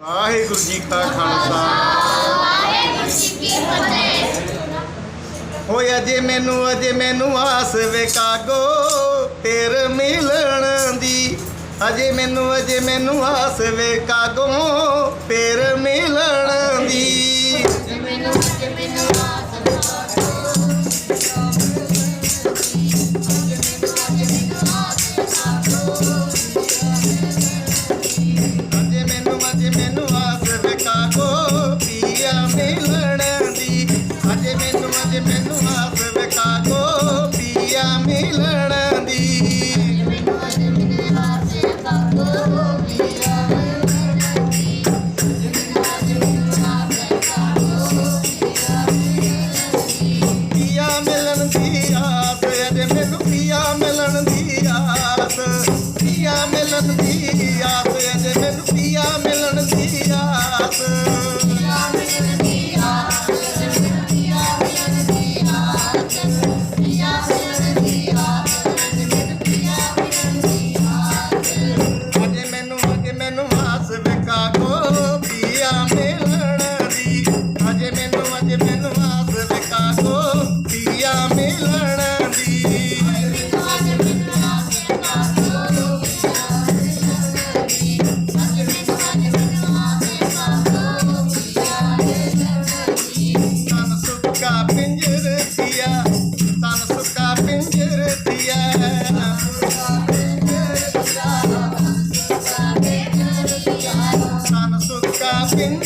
ਵਾਹਿਗੁਰੂ ਜੀ ਕਾ ਖਾਲਸਾ। ਵਾਹਿਗੁਰੂ ਜੀ ਕੀ ਫਤਿਹ ਹੋਏ ਅਜੇ ਮੈਨੂੰ ਅਜੇ ਮੈਨੂੰ ਆਸ ਵੇ ਕਾਗੋ ਤੇਰ ਮਿਲਣ ਦੀ। ਅਜੇ ਮੈਨੂੰ ਅਜੇ ਮੈਨੂੰ ਆਸ ਵੇ ਕਾਗੋ ਤੇਰ ਮਿਲਣ ਦੀ। ਮੈਨੂੰ, ਅਜੇ ਮੈਨੂੰ ਆਸ ਵੇ ਕਾਗੋ। நடந்தீ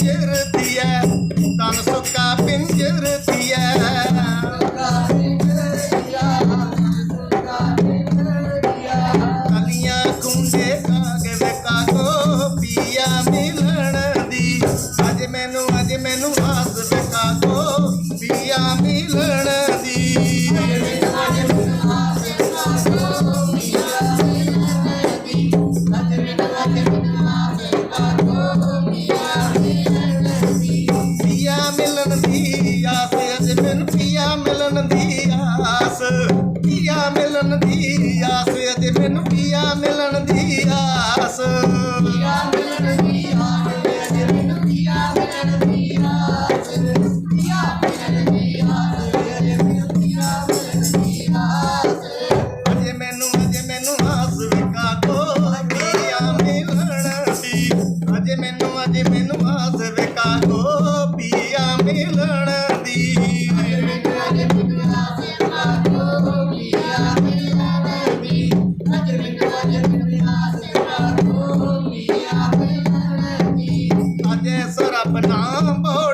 இருத்திய தன சொக்கா பின் இருத்திய கலியா குண்டி ਮਿਲਣ ਦੀ। ਅਜੇ ਸਰਬ ਨਾਮ ਬੋਲ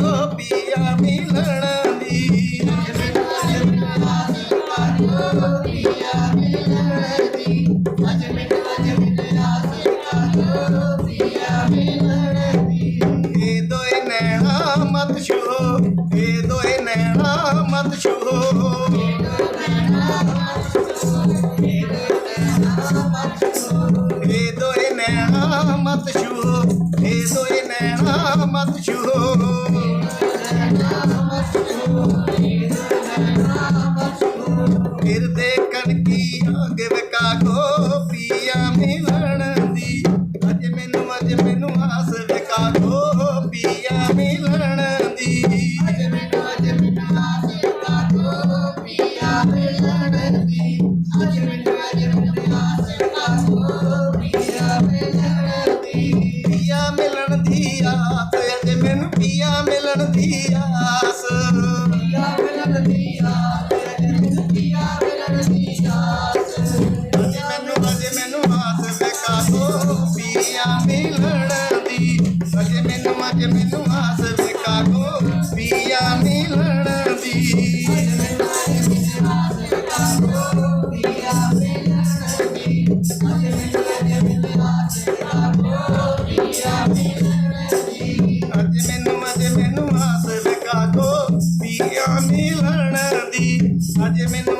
ਗੋਪੀਆ ਮਿਲਣ ਦੀ ਗੋਪੀਆ ਮਿਲਣ ਦੀ ਅਜ ਮਿਟ ਅਜ ਮਿਟ ਆਸ ਕਾ ਗੋਪੀਆ ਮਿਲਣ ਦੀ ਇਹ ਦੋਏ ਨੈਣਾ ਮਤ ਛੋ ਇਹ ਦੋਏ ਨੈਣਾ ਮਤ ਛੋ ਇਹ ਦੋਏ ਨੈਣਾ ਮਤ ਛੋ ਇਹ ਦੋਏ ਨੈਣਾ ਮਤ ਛੋ ਅੱਜ ਮੈਨੂੰ ਆਸ ਵੇ ਕਾਗੋ ਪੀਆ ਮਿਲਣ ਦੀ। ਅੱਜ ਮੈਨੂੰ ਅੱਜ ਮੈਨੂੰ ਆਸ ਵੇ ਕਾਗੋ ਪੀਆ ਮਿਲਣ ਦੀ। ਅੱਜ ਮੈਨੂੰ